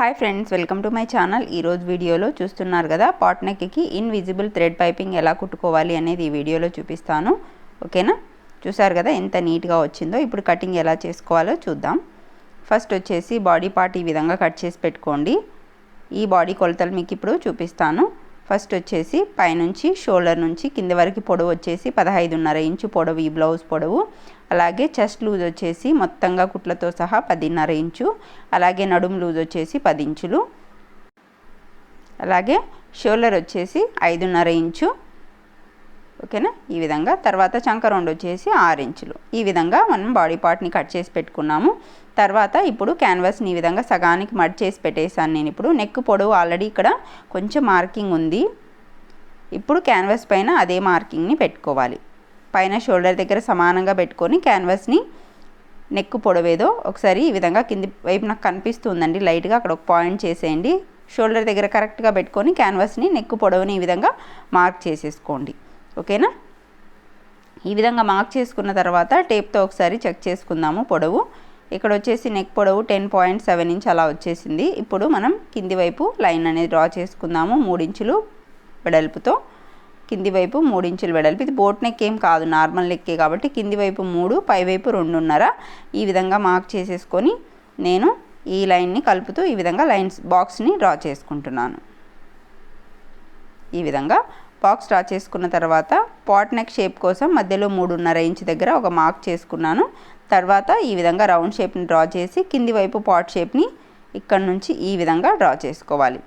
Hi friends welcome to my channel. ఈరోజు వీడియోలో చూస్తున్నారు కదా పాట్ నెక్కి ఇన్విజిబుల్ థ్రెడ్ పైపింగ్ ఎలా కుట్టుకోవాలి అనేది ఈ వీడియోలో చూపిస్తాను. ఓకేనా? చూసారు కదా ఎంత నీట్గా వచ్చిందో ఇప్పుడు కటింగ్ ఎలా చేసుకోవాలో చూద్దాం. ఫస్ట్ వచ్చేసి బాడీ పార్ట్ ఈ విధంగా కట్ చేసి పెట్టుకోండి. ఈ బాడీ కొలతలు మీకు ఇప్పుడు చూపిస్తాను. ఫస్ట్ వచ్చేసి పైనుంచి షోల్డర్ నుంచి కింద వరకు పొడవు వచ్చేసి పదహైదున్నర ఇంచు పొడవు ఈ బ్లౌజ్ పొడవు. అలాగే చెస్ట్ లూజ్ వచ్చేసి మొత్తంగా కుట్లతో సహా పదిన్నర ఇంచు. అలాగే నడుము లూజ్ వచ్చేసి పది ఇంచులు. అలాగే షోల్డర్ వచ్చేసి ఐదున్నర ఇంచు. ఓకేనా? ఈ విధంగా తర్వాత చంక రెండు వచ్చేసి ఆరు ఇంచులు. ఈ విధంగా మనం బాడీ పార్ట్ని కట్ చేసి పెట్టుకున్నాము. తర్వాత ఇప్పుడు క్యాన్వాస్ని ఈ విధంగా సగానికి మడ్ చేసి పెట్టేశాను నేను ఇప్పుడు. నెక్ పొడవు ఆల్రెడీ ఇక్కడ కొంచెం మార్కింగ్ ఉంది. ఇప్పుడు క్యాన్వాస్ పైన అదే మార్కింగ్ని పెట్టుకోవాలి. పైన షోల్డర్ దగ్గర సమానంగా పెట్టుకొని క్యాన్వాస్ని నెక్ పొడవేదో ఒకసారి ఈ విధంగా కింది వైపు నాకు కనిపిస్తుందండి. లైట్గా అక్కడ ఒక పాయింట్ చేసేయండి. షోల్డర్ దగ్గర కరెక్ట్గా పెట్టుకొని క్యాన్వాస్ని నెక్ పొడవుని ఈ విధంగా మార్క్ చేసేసుకోండి. ఓకేనా? ఈ విధంగా మార్క్ చేసుకున్న తర్వాత టేప్తో ఒకసారి చెక్ చేసుకుందాము పొడవు. ఇక్కడ వచ్చేసి నెక్ పొడవు టెన్ పాయింట్ సెవెన్ ఇంచ్ అలా వచ్చేసింది. ఇప్పుడు మనం కింది వైపు లైన్ అనేది డ్రా చేసుకుందాము మూడించులు వెడల్పుతో. కింది వైపు మూడించులు వెడల్పు. ఇది బోట్ నెక్ ఏం కాదు నార్మల్ నెక్కే కాబట్టి కింది వైపు మూడు పై వైపు రెండున్నర. ఈ విధంగా మార్క్ చేసేసుకొని నేను ఈ లైన్ని కలుపుతూ ఈ విధంగా లైన్స్ బాక్స్ని డ్రా చేసుకుంటున్నాను. ఈ విధంగా బాక్స్ డ్రా చేసుకున్న తర్వాత పాట్ నెక్ షేప్ కోసం మధ్యలో మూడున్నర ఇంచ్ దగ్గర ఒక మార్క్ చేసుకున్నాను. తర్వాత ఈ విధంగా రౌండ్ షేప్ని డ్రా చేసి కింది వైపు పాట్ షేప్ని ఇక్కడ నుంచి ఈ విధంగా డ్రా చేసుకోవాలి.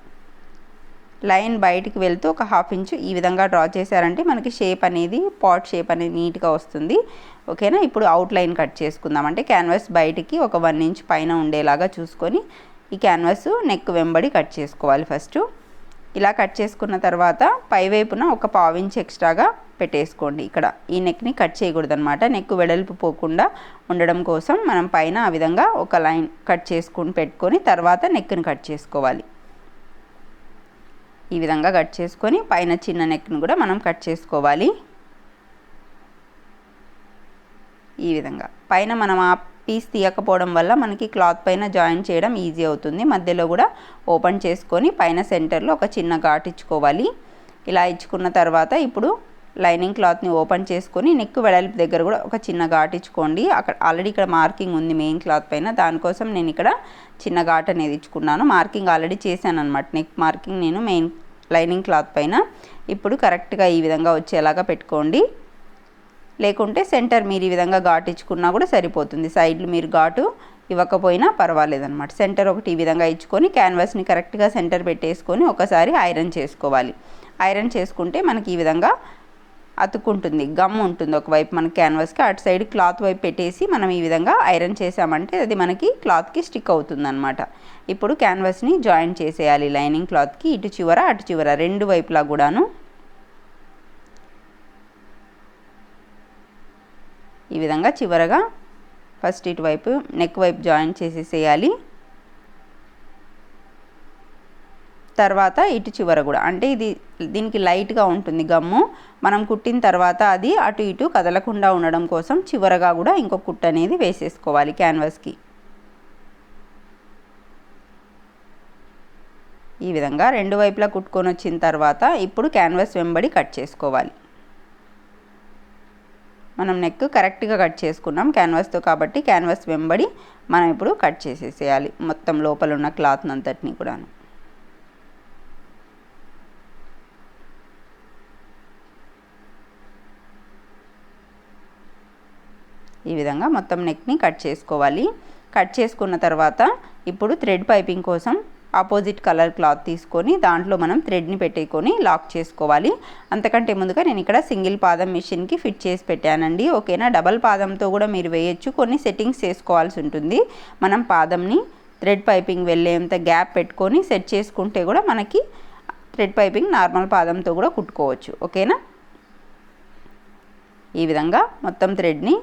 లైన్ బయటికి వెళ్తూ ఒక హాఫ్ ఇంచు ఈ విధంగా డ్రా చేశారంటే మనకి షేప్ అనేది పాట్ షేప్ అనేది నీట్గా వస్తుంది. ఓకేనా? ఇప్పుడు అవుట్ లైన్ కట్ చేసుకుందాం. అంటే క్యాన్వాస్ బయటికి ఒక వన్ ఇంచ్ పైన ఉండేలాగా చూసుకొని ఈ క్యాన్వాస్ నెక్ వెంబడి కట్ చేసుకోవాలి ఫస్ట్. ఇలా కట్ చేసుకున్న తర్వాత పైవైపున ఒక పావించి ఎక్స్ట్రాగా పెట్టేసుకోండి. ఇక్కడ ఈ నెక్ని కట్ చేయకూడదు అనమాట నెక్ వెడల్పు పోకుండా ఉండడం కోసం మనం పైన ఆ విధంగా ఒక లైన్ కట్ చేసుకుని పెట్టుకొని తర్వాత నెక్ని కట్ చేసుకోవాలి. ఈ విధంగా కట్ చేసుకొని పైన చిన్న నెక్ని కూడా మనం కట్ చేసుకోవాలి. ఈ విధంగా. పైన మనం ఆ పీస్ తీయకపోవడం వల్ల మనకి క్లాత్ పైన జాయిన్ చేయడం ఈజీ అవుతుంది. మధ్యలో కూడా ఓపెన్ చేసుకొని పైన సెంటర్లో ఒక చిన్న ఘాట్ ఇచ్చుకోవాలి. ఇలా ఇచ్చుకున్న తర్వాత ఇప్పుడు లైనింగ్ క్లాత్ని ఓపెన్ చేసుకొని నెక్ వెడల్పు దగ్గర కూడా ఒక చిన్న ఘాట్ ఇచ్చుకోండి. అక్కడ ఆల్రెడీ ఇక్కడ మార్కింగ్ ఉంది మెయిన్ క్లాత్ పైన. దానికోసం నేను ఇక్కడ చిన్న ఘాట్ అనేది ఇచ్చుకున్నాను. మార్కింగ్ ఆల్రెడీ చేశాను అనమాట నెక్ మార్కింగ్ నేను మెయిన్ లైనింగ్ క్లాత్ పైన. ఇప్పుడు కరెక్ట్గా ఈ విధంగా వచ్చేలాగా పెట్టుకోండి. లేకుంటే సెంటర్ మీరు ఈ విధంగా ఘాటు ఇచ్చుకున్నా కూడా సరిపోతుంది. సైడ్లు మీరు ఘాటు ఇవ్వకపోయినా పర్వాలేదన్నమాట. సెంటర్ ఒకటి ఈ విధంగా ఇచ్చుకొని క్యాన్వాస్ని కరెక్ట్గా సెంటర్ పెట్టేసుకొని ఒకసారి ఐరన్ చేసుకోవాలి. ఐరన్ చేసుకుంటే మనకి ఈ విధంగా అతుక్కుంటుంది గమ్ ఉంటుంది ఒకవైపు మన క్యాన్వాస్కి అటు సైడ్ క్లాత్ వైపు పెట్టేసి మనం ఈ విధంగా ఐరన్ చేసామంటే అది మనకి క్లాత్కి స్టిక్ అవుతుంది అనమాట ఇప్పుడు క్యాన్వాస్ని జాయిన్ చేసేయాలి లైనింగ్ క్లాత్కి ఇటు చివర అటు చివర రెండు వైపులా కూడాను ఈ విధంగా చివరగా ఫస్ట్ ఇటువైపు నెక్ వైపు జాయిన్ చేసేసేయాలి. తర్వాత ఇటు చివర కూడా. అంటే ఇది దీనికి లైట్గా ఉంటుంది గమ్ము. మనం కుట్టిన తర్వాత అది అటు ఇటు కదలకుండా ఉండడం కోసం చివరగా కూడా ఇంకో కుట్టు అనేది వేసేసుకోవాలి క్యాన్వాస్కి ఈ విధంగా రెండు వైపులా కుట్టుకొని వచ్చిన తర్వాత ఇప్పుడు క్యాన్వాస్ వెంబడి కట్ చేసుకోవాలి. మనం నెక్ కరెక్ట్గా కట్ చేసుకున్నాం క్యాన్వాస్తో కాబట్టి క్యాన్వాస్ వెంబడి మనం ఇప్పుడు కట్ చేసేసేయాలి. మొత్తం లోపల ఉన్న క్లాత్ అంతటిని కూడాను. ఈ విధంగా మొత్తం నెక్ని కట్ చేసుకోవాలి. కట్ చేసుకున్న తర్వాత ఇప్పుడు థ్రెడ్ పైపింగ్ కోసం ఆపోజిట్ కలర్ క్లాత్ తీసుకొని దాంట్లో మనం థ్రెడ్ని పెట్టుకొని లాక్ చేసుకోవాలి. అంతకంటే ముందుగా నేను ఇక్కడ సింగిల్ పాదం మిషన్కి ఫిట్ చేసి పెట్టానండి. ఓకేనా? డబల్ పాదంతో కూడా మీరు వేయచ్చు. కొన్ని సెట్టింగ్స్ చేసుకోవాల్సి ఉంటుంది. మనం పాదంని థ్రెడ్ పైపింగ్ వెళ్ళేంత గ్యాప్ పెట్టుకొని సెట్ చేసుకుంటే కూడా మనకి థ్రెడ్ పైపింగ్ నార్మల్ పాదంతో కూడా కుట్టుకోవచ్చు. ఓకేనా? ఈ విధంగా మొత్తం థ్రెడ్ని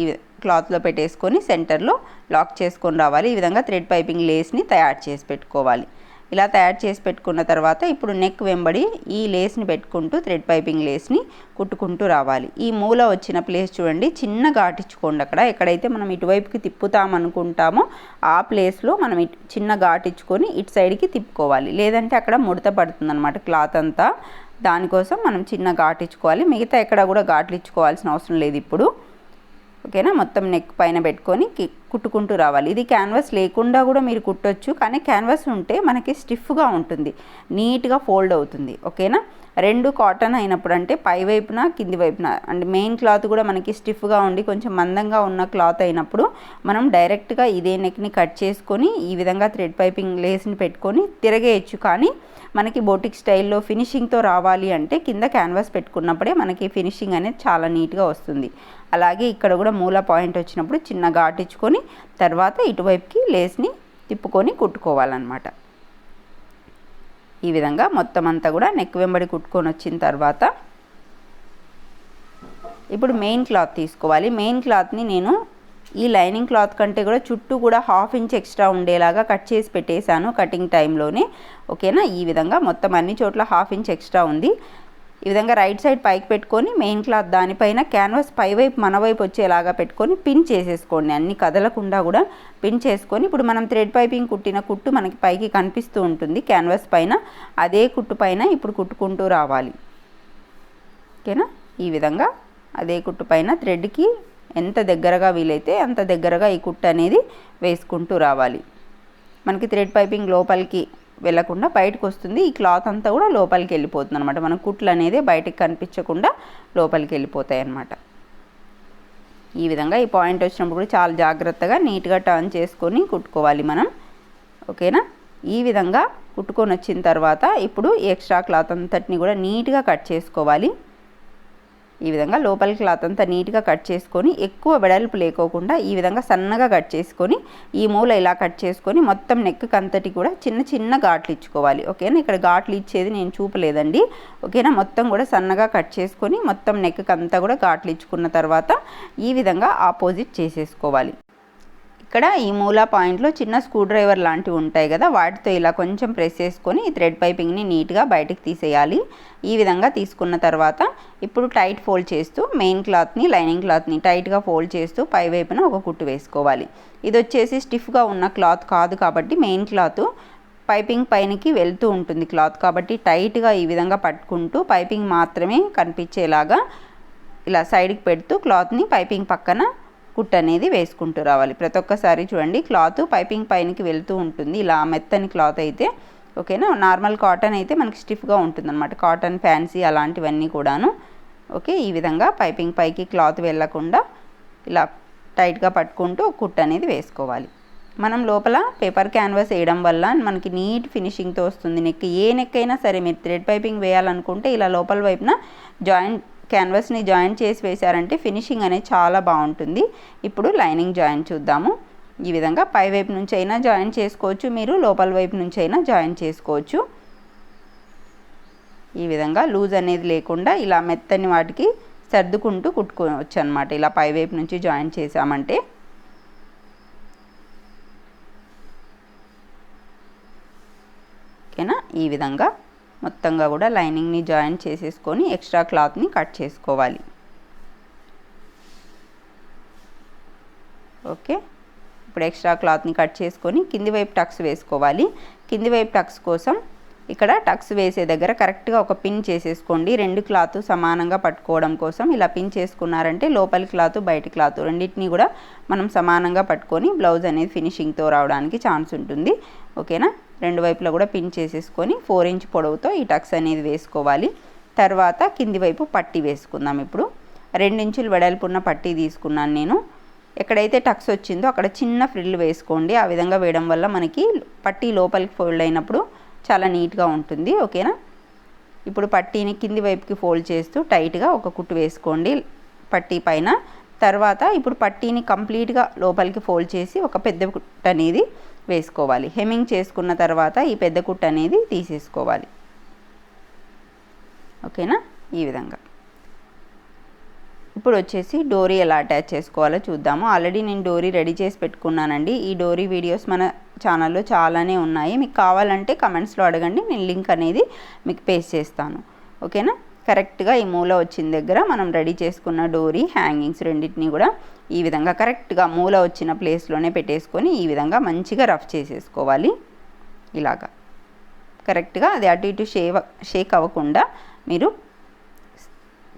ఈ క్లాత్లో పెట్టేసుకొని సెంటర్లో లాక్ చేసుకొని రావాలి. ఈ విధంగా థ్రెడ్ పైపింగ్ లేస్ని తయారు చేసి పెట్టుకోవాలి. ఇలా తయారు చేసి పెట్టుకున్న తర్వాత ఇప్పుడు నెక్ వెంబడి ఈ లేస్ని పెట్టుకుంటూ థ్రెడ్ పైపింగ్ లేస్ని కుట్టుకుంటూ రావాలి. ఈ మూల వచ్చిన ప్లేస్ చూడండి. చిన్న ఘాటించుకోండి అక్కడ. ఎక్కడైతే మనం ఇటువైపుకి తిప్పుతాం అనుకుంటామో ఆ ప్లేస్లో మనం చిన్న ఘాటించుకొని ఇటు సైడ్కి తిప్పుకోవాలి. లేదంటే అక్కడ ముడత పడుతుంది అనమాట క్లాత్ అంతా. దానికోసం మనం చిన్న ఘాటించుకోవాలి మిగతా ఎక్కడ కూడా ఘాట్లు ఇచ్చుకోవాల్సిన అవసరం లేదు ఇప్పుడు. ఓకేనా? మొత్తం నెక్ పైన పెట్టుకొని కుట్టుకుంటూ రావాలి. ఇది క్యాన్వాస్ లేకుండా కూడా మీరు కుట్టొచ్చు కానీ క్యాన్వాస్ ఉంటే మనకి స్టిఫ్గా ఉంటుంది. నీట్గా ఫోల్డ్ అవుతుంది. ఓకేనా? రెండు కాటన్ అయినప్పుడు అంటే పై వైపున కింది వైపున అంటే మెయిన్ క్లాత్ కూడా మనకి స్టిఫ్గా ఉండి కొంచెం మందంగా ఉన్న క్లాత్ అయినప్పుడు మనం డైరెక్ట్గా ఇదే నెక్ని కట్ చేసుకొని ఈ విధంగా థ్రెడ్ పైపింగ్ లేస్ని పెట్టుకొని తిరగేయచ్చు. కానీ మనకి బోటిక్ స్టైల్లో ఫినిషింగ్తో రావాలి అంటే కింద క్యాన్వాస్ పెట్టుకున్నప్పుడే మనకి ఫినిషింగ్ అనేది చాలా నీట్గా వస్తుంది. అలాగే ఇక్కడ కూడా మూల పాయింట్ వచ్చినప్పుడు చిన్న ఘాటించుకొని తర్వాత ఇటువైపుకి లేస్ని తిప్పుకొని కుట్టుకోవాలన్నమాట. ఈ విధంగా మొత్తం అంతా కూడా నెక్ వెంబడి కుట్టుకొని వచ్చిన తర్వాత ఇప్పుడు మెయిన్ క్లాత్ తీసుకోవాలి. మెయిన్ క్లాత్ని నేను ఈ లైనింగ్ క్లాత్ కంటే కూడా చుట్టూ కూడా హాఫ్ ఇంచ్ ఎక్స్ట్రా ఉండేలాగా కట్ చేసి పెట్టేశాను కటింగ్ టైంలోనే. ఓకేనా? ఈ విధంగా మొత్తం అన్ని చోట్ల హాఫ్ ఇంచ్ ఎక్స్ట్రా ఉంది. ఈ విధంగా రైట్ సైడ్ పైకి పెట్టుకొని మెయిన్ క్లాత్ దానిపైన క్యాన్వాస్ పై వైపు మన వైపు వచ్చేలాగా పెట్టుకొని పిన్ చేసేసుకోండి. అన్ని కదలకుండా కూడా పిన్ చేసుకొని ఇప్పుడు మనం థ్రెడ్ పైపింగ్ కుట్టిన కుట్టు మనకి పైకి కనిపిస్తూ ఉంటుంది క్యాన్వాస్ పైన. అదే కుట్టు పైన ఇప్పుడు కుట్టుకుంటూ రావాలి. ఓకేనా? ఈ విధంగా అదే కుట్టు పైన థ్రెడ్కి ఎంత దగ్గరగా వీలైతే అంత దగ్గరగా ఈ కుట్టు అనేది వేసుకుంటూ రావాలి. మనకి థ్రెడ్ పైపింగ్ లోపలికి వెళ్ళకుండా బయటకు వస్తుంది. ఈ క్లాత్ అంతా కూడా లోపలికి వెళ్ళిపోతుంది అనమాట మన కుట్లు అనేది బయటకు కనిపించకుండా లోపలికి వెళ్ళిపోతాయి అన్నమాట ఈ విధంగా ఈ పాయింట్ వచ్చినప్పుడు కూడా చాలా జాగ్రత్తగా నీట్గా టర్న్ చేసుకొని కుట్టుకోవాలి మనం. ఓకేనా? ఈ విధంగా కుట్టుకొని వచ్చిన తర్వాత ఇప్పుడు ఎక్స్ట్రా క్లాత్ అంతటిని కూడా నీట్గా కట్ చేసుకోవాలి. ఈ విధంగా లోపల క్లాత్ అంతా నీట్గా కట్ చేసుకొని ఎక్కువ వెడల్పు లేకోకుండా ఈ విధంగా సన్నగా కట్ చేసుకొని ఈ మూల ఇలా కట్ చేసుకొని మొత్తం నెక్ అంతటి కూడా చిన్న చిన్న ఘాట్లు ఇచ్చుకోవాలి. ఓకేనా? ఇక్కడ ఘాట్లు ఇచ్చేది నేను చూపలేదండి. ఓకేనా? మొత్తం కూడా సన్నగా కట్ చేసుకొని మొత్తం నెక్ అంతా కూడా ఘాట్లు ఇచ్చుకున్న తర్వాత ఈ విధంగా ఆపోజిట్ చేసేసుకోవాలి. ఇక్కడ ఈ మూలా పాయింట్లో చిన్న స్క్రూ డ్రైవర్ లాంటివి ఉంటాయి కదా వాటితో ఇలా కొంచెం ప్రెస్ చేసుకొని ఈ థ్రెడ్ పైపింగ్ని నీట్గా బయటకు తీసేయాలి. ఈ విధంగా తీసుకున్న తర్వాత ఇప్పుడు టైట్ ఫోల్డ్ చేస్తూ మెయిన్ క్లాత్ని లైనింగ్ క్లాత్ని టైట్గా ఫోల్డ్ చేస్తూ పై వైపున ఒక కుట్టు వేసుకోవాలి. ఇది వచ్చేసి స్టిఫ్గా ఉన్న క్లాత్ కాదు కాబట్టి మెయిన్ క్లాత్ పైపింగ్ పైనకి వెళ్తూ ఉంటుంది క్లాత్ కాబట్టి టైట్గా ఈ విధంగా పట్టుకుంటూ పైపింగ్ మాత్రమే కనిపించేలాగా ఇలా సైడ్కి పెడుతూ క్లాత్ని పైపింగ్ పక్కన కుట్ అనేది వేసుకుంటూ రావాలి. ప్రతి ఒక్కసారి చూడండి క్లాత్ పైపింగ్ పైనకి వెళ్తూ ఉంటుంది. ఇలా మెత్తని క్లాత్ అయితే ఓకేనా నార్మల్ కాటన్ అయితే మనకి స్టిఫ్గా ఉంటుంది అనమాట కాటన్ ఫ్యాన్సీ అలాంటివన్నీ కూడాను. ఓకే ఈ విధంగా పైపింగ్ పైకి క్లాత్ వెళ్ళకుండా ఇలా టైట్గా పట్టుకుంటూ కుట్ అనేది వేసుకోవాలి. మనం లోపల పేపర్ క్యాన్వాస్ వేయడం వల్ల మనకి నీట్ ఫినిషింగ్తో వస్తుంది. నెక్ ఏ నెక్ అయినా సరే మీరు థ్రెడ్ పైపింగ్ వేయాలనుకుంటే ఇలా లోపల వైపున జాయింట్ క్యాన్వాస్ని జాయిన్ చేసి వేశారంటే ఫినిషింగ్ అనేది చాలా బాగుంటుంది. ఇప్పుడు లైనింగ్ జాయిన్ చూద్దాము. ఈ విధంగా పై వైపు నుంచి అయినా జాయిన్ చేసుకోవచ్చు. మీరు లోపల వైపు నుంచి అయినా జాయిన్ చేసుకోవచ్చు. ఈ విధంగా లూజ్ అనేది లేకుండా ఇలా మెత్తని వాటికి సర్దుకుంటూ కుట్టుకోవచ్చు అనమాట ఇలా పై వైపు నుంచి జాయిన్ చేసామంటే ఓకేనా? ఈ విధంగా మొత్తంగా కూడా లైనింగ్ని జాయిన్ చేసేసుకొని ఎక్స్ట్రా క్లాత్ని కట్ చేసుకోవాలి. ఓకే? ఇప్పుడు ఎక్స్ట్రా క్లాత్ని కట్ చేసుకొని కింది వైపు టక్స్ వేసుకోవాలి. కింది వైపు టక్స్ కోసం ఇక్కడ టక్స్ వేసే దగ్గర కరెక్ట్గా ఒక పిన్ చేసేసుకోండి. రెండు క్లాత్ సమానంగా పట్టుకోవడం కోసం ఇలా పిన్ చేసుకున్నారంటే లోపలి క్లాత్ బయట క్లాత్ రెండింటిని కూడా మనం సమానంగా పట్టుకొని బ్లౌజ్ అనేది ఫినిషింగ్తో రావడానికి ఛాన్స్ ఉంటుంది. ఓకేనా? రెండు వైపులా కూడా పిన్ చేసేసుకొని ఫోర్ ఇంచ్ పొడవుతో ఈ టక్స్ అనేది వేసుకోవాలి. తర్వాత కింది వైపు పట్టి వేసుకుందాం ఇప్పుడు. రెండించులు వెడల్పున్న పట్టి తీసుకున్నాను నేను. ఎక్కడైతే టక్స్ వచ్చిందో అక్కడ చిన్న ఫ్రిల్ వేసుకోండి. ఆ విధంగా వేయడం వల్ల మనకి పట్టి లోపలికి ఫోల్డ్ అయినప్పుడు చాలా నీట్గా ఉంటుంది ఓకేనా? ఇప్పుడు పట్టీని కింది వైపుకి ఫోల్డ్ చేస్తూ టైట్గా ఒక కుట్టు వేసుకోండి పట్టీ పైన. తర్వాత ఇప్పుడు పట్టీని కంప్లీట్గా లోపలికి ఫోల్డ్ చేసి ఒక పెద్ద కుట్టు అనేది వేసుకోవాలి. హెమ్మింగ్ చేసుకున్న తర్వాత ఈ పెద్ద కుట్టు అనేది తీసేసుకోవాలి. ఓకేనా? ఈ విధంగా. ఇప్పుడు వచ్చేసి డోరీ ఎలా అటాచ్ చేసుకోవాలో చూద్దాము. ఆల్రెడీ నేను డోరీ రెడీ చేసి పెట్టుకున్నానండి. ఈ డోరీ వీడియోస్ మన ఛానల్లో చాలానే ఉన్నాయి. మీకు కావాలంటే కమెంట్స్లో అడగండి. నేను లింక్ అనేది మీకు పేస్ట్ చేస్తాను. ఓకేనా? కరెక్ట్గా ఈ మూల వచ్చిన దగ్గర మనం రెడీ చేసుకున్న డోరీ హ్యాంగింగ్స్ రెండింటిని కూడా ఈ విధంగా కరెక్ట్గా మూల వచ్చిన ప్లేస్లోనే పెట్టేసుకొని ఈ విధంగా మంచిగా రఫ్ చేసేసుకోవాలి. ఇలాగా. కరెక్ట్గా అది అటు ఇటు షేవ్ షేక్ అవ్వకుండా మీరు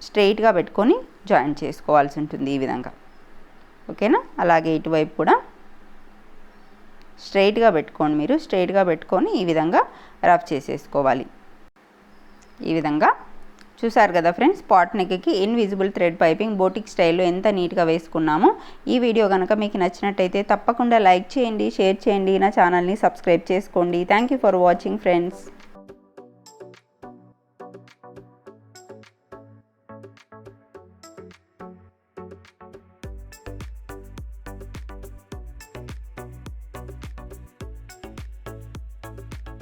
స్ట్రైట్గా పెట్టుకొని జాయిన్ చేసుకోవాల్సి ఉంటుంది ఈ విధంగా. ఓకేనా? అలాగే ఇటువైపు కూడా స్ట్రైట్గా పెట్టుకోండి మీరు. స్ట్రైట్గా పెట్టుకొని ఈ విధంగా రఫ్ చేసేసుకోవాలి. ఈ విధంగా. చూసారు కదా ఫ్రెండ్స్ పాట్ నెక్కి ఇన్విజిబుల్ థ్రెడ్ పైపింగ్ బోటిక్ స్టైల్లో ఎంత నీట్గా వేసుకున్నామో ఈ వీడియో కనుక మీకు నచ్చినట్టయితే తప్పకుండా లైక్ చేయండి షేర్ చేయండి. నా ఛానల్ని సబ్స్క్రైబ్ చేసుకోండి. Thank you for watching friends.